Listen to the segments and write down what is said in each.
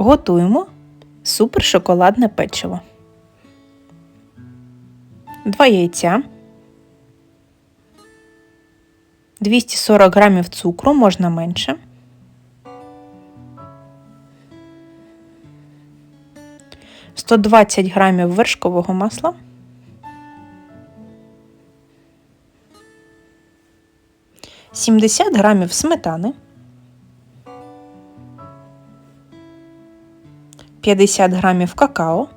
Готуємо супершоколадне печиво. Два яйця. 240 грамів цукру, можна менше. Сто двадцять грамів вершкового масла. Сімдесят грамів сметани. 50 грамів какао,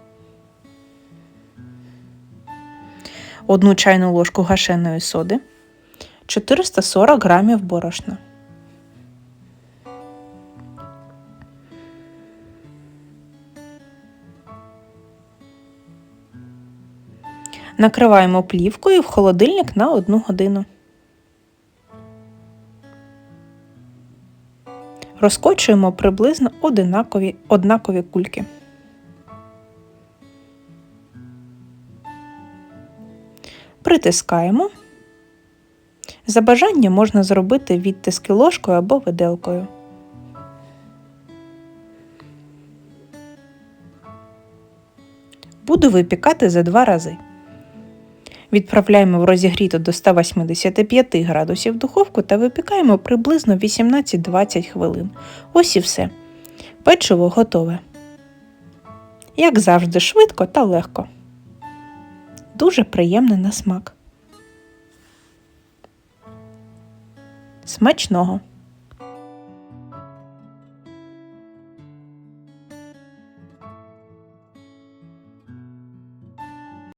1 чайну ложку гашеної соди, 440 грамів борошна. Накриваємо плівкою в холодильник на 1 годину. Розкочуємо приблизно одинакові, однакові кульки. Притискаємо. За бажанням можна зробити відтиски ложкою або виделкою. Буду випікати за два рази. Відправляємо в розігріту до 185 градусів духовку та випікаємо приблизно 18-20 хвилин. Ось і все. Печиво готове. Як завжди, швидко та легко. Дуже приємне на смак. Смачного!